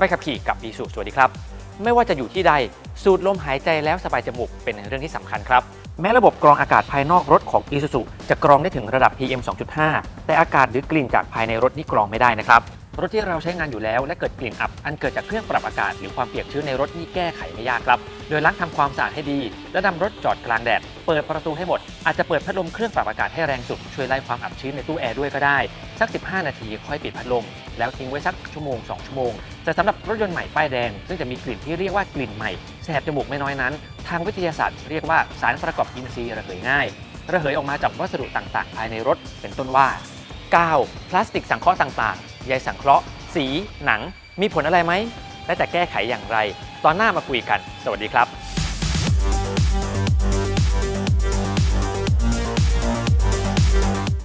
บายขับขี่กับอีสุสวัสดีครับ ไม่ว่าจะอยู่ที่ใด สูดลมหายใจแล้วสบายจมูกเป็นเรื่องที่สำคัญครับ แม้ระบบกรองอากาศภายนอกรถของ Isuzu จะกรองได้ถึงระดับ PM 2.5 แต่อากาศหรือกลิ่นจากภายในรถนี่กรองไม่ได้นะครับ รถที่เราใช้งานอยู่แล้ว และเกิดกลิ่นอับ อันเกิดจากเครื่องปรับอากาศ หรือความเปียกชื้นในรถนี่แก้ไขไม่ยากครับ โดยล้างทำความสะอาดให้ดี และนำรถจอดกลางแดด เปิดประตูให้หมด อาจจะเปิดพัดลมเครื่องปรับอากาศให้แรงสุด ช่วยไล่ความอับชื้นในตู้แอร์ด้วยก็ได้ สัก 15 นาทีค่อยปิดพัดลม แล้วทิ้งไว้สักชั่วโมง 2 ชั่วโมง แต่สำหรับรถยนต์ใหม่ป้ายแดง ซึ่งจะมีกลิ่นที่เรียกว่ากลิ่นใหม่แสบจมูกไม่น้อยนั้น ทางวิทยาศาสตร์เรียกว่าสารประกอบอินทรีย์ระเหยง่าย ระเหยออกมาจากวัสดุต่างๆ ภายในรถเป็นต้นว่ากาวพลาสติกสังเคราะห์ต่างๆ ใยสังเคราะห์ สี หนัง มีผลอะไรไหม และจะแก้ไขอย่างไร ตอนหน้ามาคุยกัน สวัสดีครับ